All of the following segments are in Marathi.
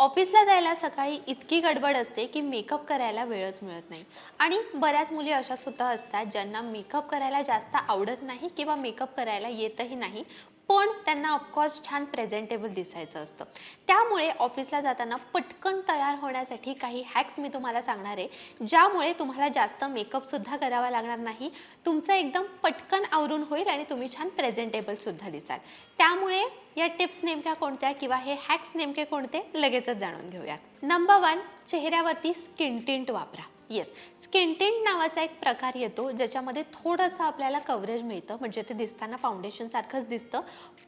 ऑफिसला जायला सकाळी इतकी गडबड असते की मेकअप करायला वेळच मिळत नाही. आणि बऱ्याच मुली अशा सुद्धा असतात ज्यांना मेकअप करायला जास्त आवडत नाही किंवा मेकअप करायला येतही नाही पण त्यांना ऑफकोर्स छान प्रेझेंटेबल दिसायचं असतं. त्यामुळे ऑफिसला जाताना पटकन तयार होण्यासाठी काही हॅक्स मी तुम्हाला सांगणार आहे ज्यामुळे तुम्हाला जास्त मेकअपसुद्धा करावा लागणार नाही तुमचं एकदम पटकन आवरून होईल आणि तुम्ही छान प्रेझेंटेबलसुद्धा दिसाल. त्यामुळे या टिप्स नेमक्या कोणत्या किंवा हे हॅक्स नेमके कोणते लगेचच जाणून घेऊयात. नंबर वन चेहऱ्यावरती स्किन टिंट वापरा. येस स्किनटेंट नावाचा एक प्रकार येतो ज्याच्यामध्ये थोडंसं आपल्याला कव्हरेज मिळतं. म्हणजे ते दिसताना फाउंडेशनसारखंच दिसतं.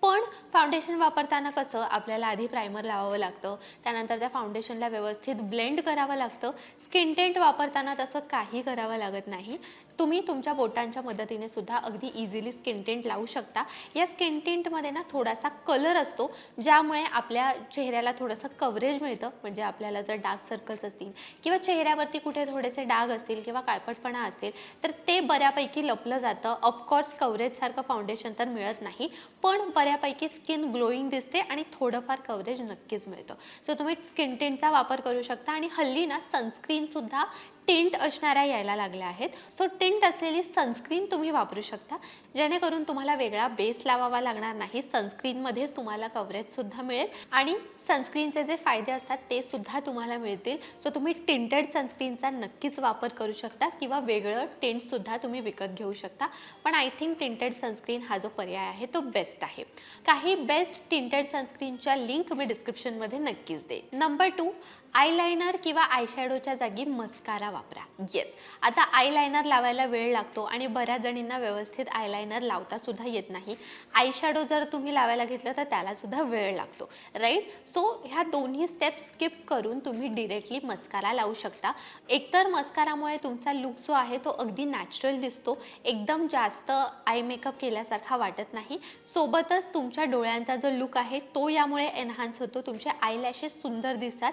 पण फाउंडेशन वापरताना कसं आपल्याला आधी प्रायमर लावावं लागतं त्यानंतर त्या फाउंडेशनला व्यवस्थित ब्लेंड करावं लागतं. स्किनटेंट वापरताना तसं काही करावं लागत नाही. तुम्ही तुमच्या बोटांच्या मदतीने सुद्धा अगदी इझिली स्किनटेंट लावू शकता. या स्किनटेंटमध्ये ना थोडासा कलर असतो ज्यामुळे आपल्या चेहऱ्याला थोडंसं कव्हरेज मिळतं. म्हणजे आपल्याला जर डार्क सर्कल्स असतील किंवा चेहऱ्यावरती कुठे थोडे थोडेसे डाग असतील किंवा काळपटपणा असेल तर ते बऱ्यापैकी लपलं जातं. ऑफकोर्स कव्हरेजसारखं फाउंडेशन तर मिळत नाही पण बऱ्यापैकी स्किन ग्लोईंग दिसते आणि थोडंफार कव्हरेज नक्कीच मिळतं. सो तुम्ही स्किन टिंटचा वापर करू शकता आणि हल्ली ना सनस्क्रीनसुद्धा टिंट असणाऱ्या यायला लागल्या आहेत. सो टिंट असलेली सनस्क्रीन तुम्ही वापरू शकता. जेणेकरून तुम्हाला वेगळा बेस लावावा लागणार नाही. सनस्क्रीनमध्येच तुम्हाला कव्हरेजसुद्धा मिळेल. आणि सनस्क्रीनचे जे फायदे असतात ते सुद्धा तुम्हाला मिळतील. सो तुम्ही टिंटेड सनस्क्रीनचा नक्कीच वापर करू शकता किंवा वेगळं टिंटसुद्धा तुम्ही विकत घेऊ शकता. पण आय थिंक टिंटेड सनस्क्रीन हा जो पर्याय आहे तो बेस्ट आहे. काही बेस्ट टिंटेड सनस्क्रीनच्या लिंक मी डिस्क्रिप्शनमध्ये नक्कीच देईन. नंबर टू आयलायनर किंवा आयशॅडोच्या जागी मस्कारा वापरा. येस आता आयलायनर लावायला वेळ लागतो आणि बऱ्याच जणींना व्यवस्थित आयलायनर लावता सुद्धा येत नाही. आयशॅडो जर तुम्ही लावायला घेतलं तर त्याला सुद्धा वेळ लागतो. राईट सो ह्या दोन्ही स्टेप स्किप करून तुम्ही डिरेक्टली मस्कारा लावू शकता. एकतर मस्कारामुळे तुमचा लुक जो आहे तो अगदी नॅचरल दिसतो. एकदम जास्त आय मेकअप केल्यासारखा वाटत नाही. सोबतच तुमच्या डोळ्यांचा जो लुक आहे तो यामुळे एनहान्स होतो. तुमचे आय लॅशेस सुंदर दिसतात.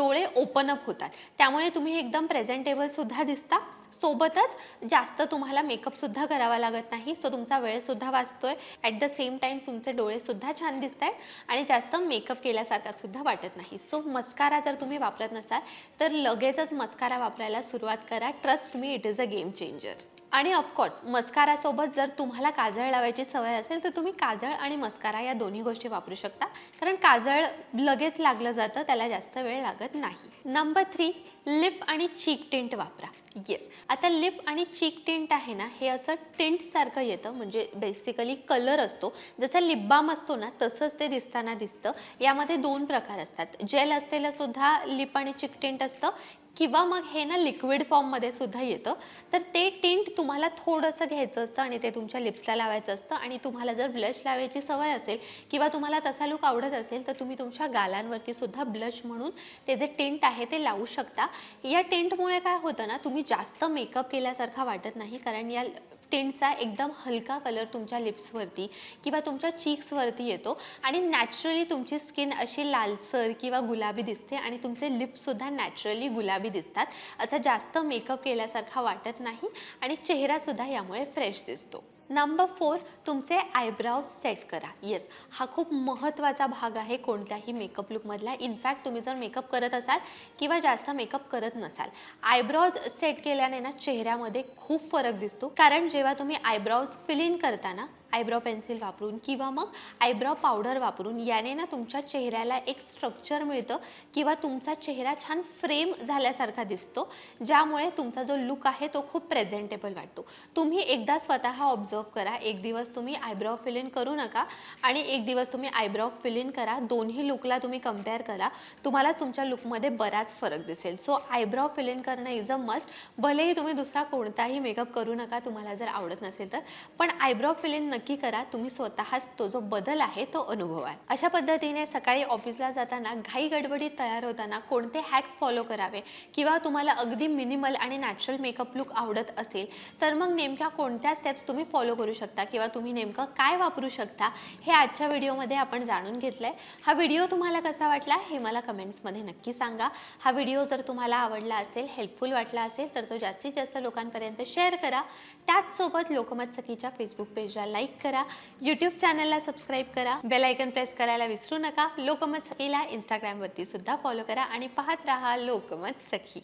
डोळे ओपन अप होतात. त्यामुळे तुम्ही एकदम प्रेझेंटेबलसुद्धा दिसता. सोबतच जास्त तुम्हाला मेकअपसुद्धा करावा लागत नाही. सो तुमचा वेळसुद्धा वाचतो आहे ॲट द सेम टाईम तुमचे डोळेसुद्धा छान दिसत आहेत आणि जास्त मेकअप केल्यासारखासुद्धा वाटत नाही. सो मस्कारा जर तुम्ही वापरत नसाल तर लगेचच मस्कारा वापरायला सुरुवात करा. Trust me it is a game changer आणि ऑफकोर्स मस्कारासोबत जर तुम्हाला काजळ लावायची सवय असेल तर तुम्ही काजळ आणि मस्कारा या दोन्ही गोष्टी वापरू शकता. कारण काजळ लगेच लागलं जातं त्याला जास्त वेळ लागत नाही. नंबर थ्री लिप आणि चीक टिंट वापरा. येस आता लिप आणि चीक टिंट आहे ना हे असं टिंटसारखं येतं. म्हणजे बेसिकली कलर असतो. जसं लिप बाम असतो ना तसंच ते दिसताना दिसतं. यामध्ये दोन प्रकार असतात. जेल असलेलं सुद्धा लिप आणि चिक टिंट असतं. किंवा मग हे ना लिक्विड फॉर्ममध्ये सुद्धा येतं. तर ते टिंट तुम्हाला थोडंसं घ्यायचं असतं आणि ते तुमच्या लिप्सला लावायचं असतं. आणि तुम्हाला जर ब्लश लावायची सवय असेल किंवा तुम्हाला तसा लुक आवडत असेल तर तुम्ही तुमच्या गालांवरती सुद्धा ब्लश म्हणून ते जे टिंट आहे ते लावू शकता. या टिंटमुळे काय होतं ना तुम्ही जास्त मेकअप केल्यासारखा वाटत नाही कारण या टिंटचा एकदम हलका कलर तुमच्या लिप्सवरती किंवा तुमच्या चीक्सवरती येतो आणि नॅचरली तुमची स्किन अशी लालसर किंवा गुलाबी दिसते आणि तुमचे लिप्ससुद्धा नॅचरली गुलाबी दिसतात. असं जास्त मेकअप केल्यासारखा वाटत नाही आणि चेहरासुद्धा यामुळे फ्रेश दिसतो. नंबर फोर तुमचे आयब्राव सेट करा. येस हा खूप महत्त्वाचा भाग आहे कोणत्याही मेकअप लुकमधला इनफॅक्ट तुम्ही जर मेकअप करत असाल किंवा जास्त मेकअप करत नसाल आयब्रॉज सेट केल्याने ना चेहऱ्यामध्ये खूप फरक दिसतो. कारण जेव्हा तुम्ही आयब्राऊज फिल इन करताना आयब्रो पेन्सिल वापरून किंवा मग आयब्रो पावडर वापरून याने ना तुमच्या चेहऱ्याला एक स्ट्रक्चर मिळतं किंवा तुमचा चेहरा छान फ्रेम झाल्यासारखा दिसतो ज्यामुळे तुमचा जो लुक आहे तो खूप प्रेझेंटेबल वाटतो. तुम्ही एकदा स्वतः ऑब्झर्व करा एक दिवस तुम्ही आयब्रो फिल इन करू नका आणि एक दिवस तुम्ही आयब्रो फिल इन करा दोन्ही लुकला तुम्ही कंपेअर करा तुम्हाला तुमच्या लुकमध्ये बराच फरक दिसेल. सो आयब्रो फिल इन करणं इज अ मस्ट. भलेही तुम्ही दुसरा कोणताही मेकअप करू नका तुम्हाला जर आवडत नसेल तर. पण आयब्रो फिल इन नक्की करा. तुम्ही स्वतःच तो जो बदल आहे तो अनुभवाल. अशा पद्धतीने सकाळी ऑफिसला जाताना घाई गडबडीत तयार होताना कोणते हॅक्स फॉलो करावे किंवा तुम्हाला अगदी मिनिमल आणि नॅचरल मेकअप लुक आवडत असेल तर मग नेमक्या कोणत्या स्टेप्स तुम्ही फॉलो करू शकता किंवा तुम्ही नेमकं काय वापरू शकता हे आजच्या व्हिडिओमध्ये आपण जाणून घेतलं आहे हा व्हिडिओ तुम्हाला कसा वाटला हे मला कमेंट्समध्ये नक्की सांगा. हा व्हिडिओ जर तुम्हाला आवडला असेल हेल्पफुल वाटला असेल तर तो जास्तीत जास्त लोकांपर्यंत शेअर करा. त्याचसोबत लोकमत सखीच्या फेसबुक पेजला लाईक लाईक करा. यूट्यूब चॅनलला सबस्क्राईब करा. बेल आयकन प्रेस करायला विसरू नका. लोकमत सखीला इंस्टाग्रामवरती सुद्धा फॉलो करा आणि पाहत राहा लोकमत सखी.